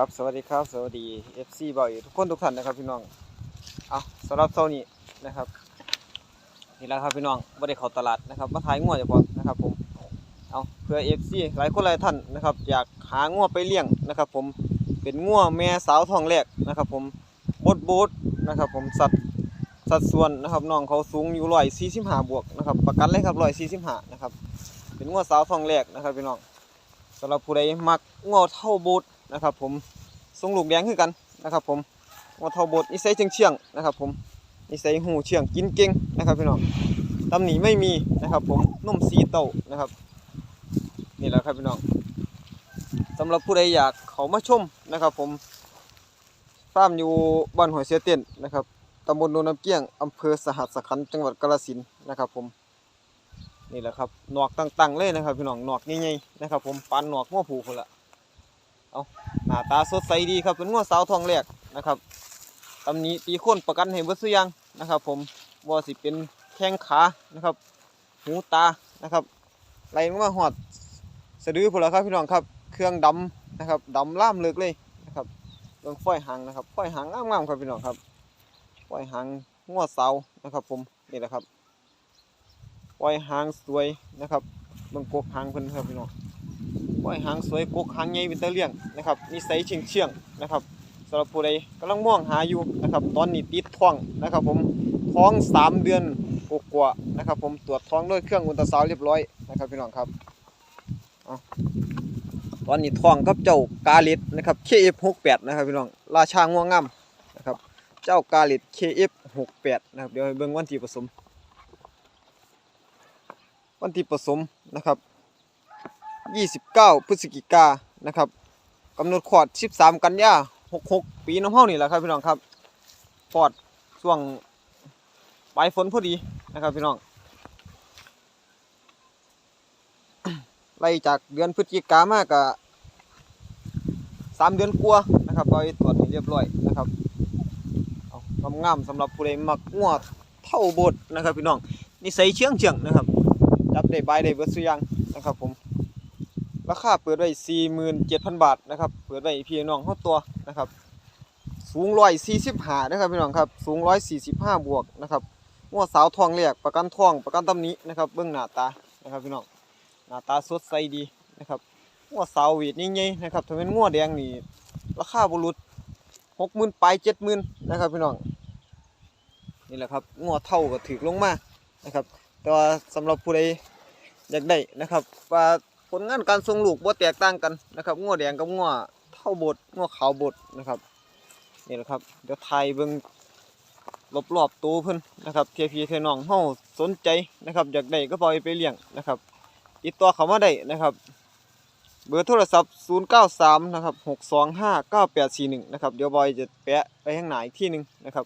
ครับสวัสดีครับ สวัสดี FC บ่อยทุกคนทุกท่านนะครับพี่น้องเอาสำหรับเช้านี้นะครับนี่แหละครับพี่น้องบ่ได้เข้าตลาดนะครับมาถ่ายงัวเฉพาะนะครับผมเอาเพื่อ FC หลายคนหลายท่านนะครับ อยากหางัวไปเลี้ยงนะครับ ผมเป็นงัวแม่สาวทองแรกนะครับ ผมบดบดนะครับ ผมสัดสัดส่วนนะครับน้องเขาสูงอยู่ร้อยสี่สิบห้าบวกนะครับประกันเลยครับร้อยสี่สิบห้านะครับเป็นงัวสาวทองแรกนะครับพี่น้องสำหรับผู้ใดมักงัวเท่าโบด นะครับ ผมทรงลูกแดงคือกันนะครับ ผมงัวเท่าบดนิสัยเชียงเชียงนะครับ ผมนิสัยหูเชียงกินเก่งนะครับพี่น้องตำหนิไม่มีนะครับ ผมนุ่มสีเต้านะครับ นี่แหละครับพี่น้องสำหรับผู้ใดอยากเขามาชมนะครับ ผมฟาร์มอยู่บ้านหอยเสียเต้นนะครับตำบลโนนน้ำเกี้ยงอำเภอสหัสขันจังหวัดกาฬสินนะครับ ผมนี่แหละครับหนวกตั้งๆเลยนะครับ พี่น้องหนวกใหญ่ๆนะครับ ผมปันหนวกง้อผูคนละ เอาหน้าตาสดใสดีครับเป็นง้อสาวทองแรกนะครับตำนี้ตีโคนประกันให้เบิดซุอยางนะครับ ผมว่าสิเป็นแข้งขานะครับ หูตานะครับไหลมาหอดสะดือพุ่นละครับพี่น้องครับ เครื่องดำนะครับดำล่ามเลิกเลยนะครับเรื่องฝ้อยหางนะครับฝ้อยหางงามๆครับพี่น้องครับฝ้อยหางง้อสาวนะครับ ผมนี่แหละครับปล่อยหางสวยนะครับเบิ่งกกหางเพิ่นครับพี่น้อง ปล่อยหางสวยกกหางใหญ่เป็นตะเลี่ยงนะครับนิสัยเชียงเชียงนะครับสำหรับผู้ใดกำลังมองหาอยู่นะครับ ตอนนี้ติดท้องนะครับ ผมท้องสามเดือนกกว่านะครับ ผมตรวจท้องด้วยเครื่องอุลตราซาวด์เรียบร้อยนะครับพี่น้องครับอตอนนี้ท้องกับเจ้ากาลิดนะครับ KF68 นะครับพี่น้องราชาง่วงงามนะครับ เจ้ากาลิด KF68 นะครับเดี๋ยวเบิ่งวันที่ผสม วันที่ผสมนะครับ 29 พฤศจิกานะครับกำหนดขอด 13 กันยา66 ปีน้ำเฮานี่แหละครับพี่น้องครับขอดช่วงปลายฝนพอดีนะครับพี่น้องไล่จากเดือนพฤศจิกามากะสามเดือนกลัวนะครับไปตรวจเรียบร้อยนะครับเอางามๆสำหรับผู้ใดมักงวดเท่าบดนะครับพี่น้องนิสัยเชื่องเชื่องนะครับจับได้ใบได้เบิดสุยางนะครับผม ราคาเปิดไว้47,000บาทนะครับ เปิดไว้พี่น้องเฮาตัวนะครับ สูง145นะครับพี่น้องครับ สูง145บห้าบวกนะครับงัวสาวทองแรกประกันทองประกันตำหนี้นะครับ เบื้องหน้าตานะครับพี่น้อง หน้าตาสดใสดีนะครับงัวสาวหวีดใหญ่ๆนะครับถ้าเป็นงัวแดงนี่ราคาบ่หลุด60,000ปลาย70,000นนะครับพี่น้องนี่แหละครับงัวเท่าก็ถึกลงมานะครับ แต่ว่าสำหรับผู้ใดอยากได้นะครับว่า ผลงานการทรงลูกบ่แตกต่างกันนะครับงัวแดงกับงัวเท่าบดงัวขาวบดนะครับนี่แหละครับเดี๋ยวถ่ายเบิ่งรอบๆตัวเพิ่นนะครับเทียพีเทนองเฮาสนใจนะครับอยากได้ก็ปล่อยไปเลี้ยงนะครับติดต่อเขามาได้นะครับ เบอร์โทรศัพท์ 093 นะครับ 625 9841 นะครับ เดี๋ยวบอยจะแปะไปข้างหน้าอีกที่หนึ่งนะครับ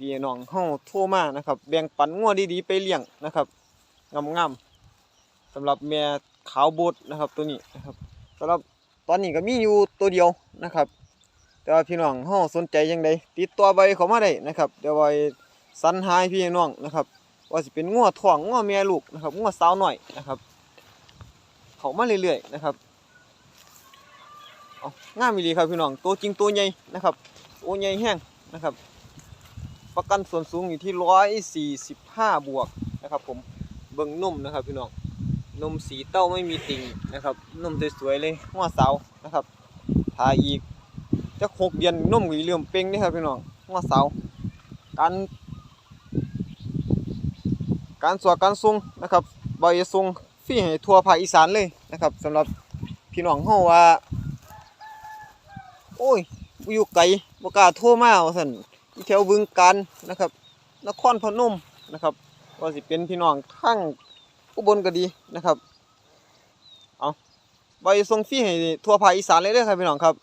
พี่น้องเฮาโทรมานะครับแบ่งปันงัวดีๆไปเลี้ยงนะครับงามๆสำหรับแม่ ขาวโบดนะครับตัวนี้นะครับสำหรับตอนนี้ก็มีอยู่ตัวเดียวนะครับ แต่ว่าพี่น้องเฮาสนใจยังไดติดต่อใบเขามาได้นะครับ เดี๋ยวไว้สรรหาให้พี่น้องนะครับ ว่าสิเป็นงัวท้องงัวแม่ลูกนะครับงัวสาวน้อยนะครับ เขามาเรื่อยๆนะครับเอางามอีหลีครับพี่น้องตัวจริงตัวใหญ่นะครับตัวใหญ่แห้งนะครับ ประกันส่วนสูงอยู่ที่ร้อยสี่สิบห้าบวกนะครับ ผมเบิ่งนุ่มนะครับพี่น้อง นมสีเต้าไม่มีติ่งนะครับนมสวยๆเลยหัวเสานะครับทาอีกจะหกเดือนนมก็อีเลื่มเป่งนี่ครับพี่น้องหัวเสาการการสวดการทรงนะครับบอยทรงฟรีให้ทั่วภาคอีสานเลยนะครับสำหรับพี่น้องเฮาว่า โอ้ยอยู่ไกลบ่กล้าโทรมาว่าซั่นแถวบึงการนะครับนครพนมนะครับว่าสิเป็นพี่น้องทั้ง อุบลก็ดีนะครับ เอาใบส่งฟรีให้ทั่วภาคอีสานเลยเด้อครับพี่น้องครับ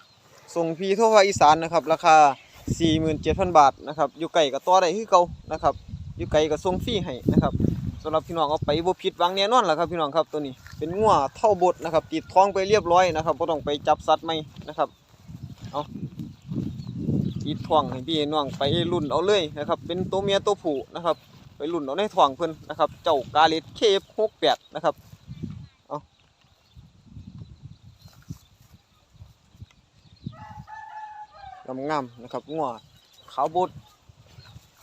ส่งฟรีทั่วภาคอีสานนะครับ ราคา 47,000 บาทนะครับอยู่ไกลก็ต่อได้คือเก่านะครับอยู่ไกลก็ส่งฟรีให้นะครับสำหรับพี่น้องเอาไปบ่ผิดหวังแน่นอนล่ะครับพี่น้องครับตัวนี้เป็นงัวเท่าบดนะครับ ติดท้องไปเรียบร้อยนะครับบ่ต้องไปจับสัตว์ใหม่นะครับเอาติดท้องให้พี่น้องไปรุ่นเอาเลยนะครับ เป็นตัวเมียตัวผู้นะครับ ไปรุ่นเอาในท้องเพิ่นนะครับ เจ้ากาเลตเคฟหกแปดนะครับเอางามๆนะครับงัวขาวบด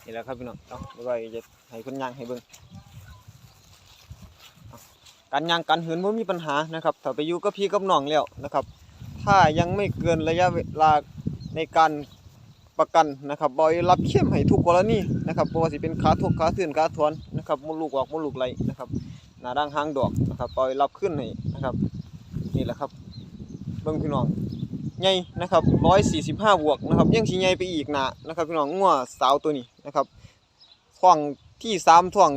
นี่แหละครับพี่น้องเอาเดี๋ยวไว้จะให้เพิ่นย่างให้เบิ่งเอาการย่างการเหินบ่มีปัญหานะครับถ้าไปอยู่กับพี่กับน้องแล้วนะครับ ถ้ายังไม่เกินระยะเวลาในการ ประกันนะครับบอยรับเข้มให้ทุกกรณีนะครับบ่ว่าสิเป็นขาทุกขาตื่นขาถอนนะครับมดลูกออกมดลูกไหลนะครับหน้าด่างหางดอกนะครับบอยรับขึ้นให้นะครับนี่แหละครับเบิ่งพี่น้องใหญ่นะครับ145บห้าบวกนะครับยังสิใหญ่ไปอีกหนานะครับพี่น้องงัวสาวตัวนี้นะครับท้องที่สามท้อง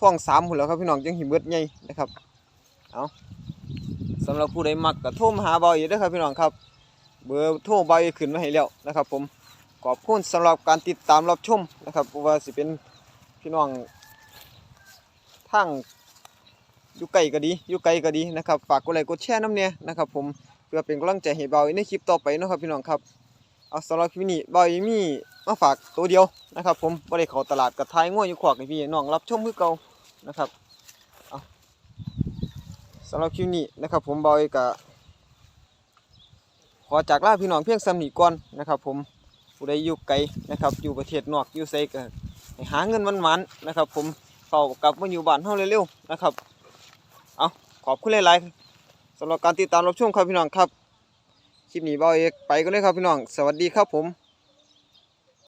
ท้องสามพุ่นแล้วครับพี่น้องจังสิเบิดใหญ่นะครับเอาสำหรับผู้ใดมักก็โทรมหาบอีกเด้อครับพี่น้องครับเบอร์โทรเบอีกขึ้นมาให้แล้วนะครับผม ขอบคุณสำหรับการติดตามรับชมนะครับว่าสิเป็นพี่น้องทางอยู่ไกลก็ดีอยู่ไกลก็ดีนะครับฝากกดไลค์กดแชร์น้ำเนี่ยนะครับ ผมเพื่อเป็นกำลังใจให้เบาในคลิปต่อไปนะครับพี่น้องครับเอาสำหรับคลิปนี้เบาอีมีมาฝากตัวเดียวนะครับ ผมบ่ได้เข้าตลาดกับทายง่วอยู่ขวากให้พี่น้องรับชมคือเก่านะครับสำหรับคลิปนี้นะครับ ผมบอยกับขอจากลาพี่น้องเพียงสำนีก่อนนะครับ ผม ผู้ใดอยู่ไกลนะครับอยู่ประเทศนอกอยู่ไซก็หาเงินมันมันๆนะครับ ผมเฝ้ากลับมาอยู่บ้านเฮาเร็วๆนะครับเอาขอบคุณหลายๆสำหรับการติดตามรับชมครับพี่น้องครับคลิปนี้บอกไปก็เลยครับพี่น้อง สวัสดีครับผม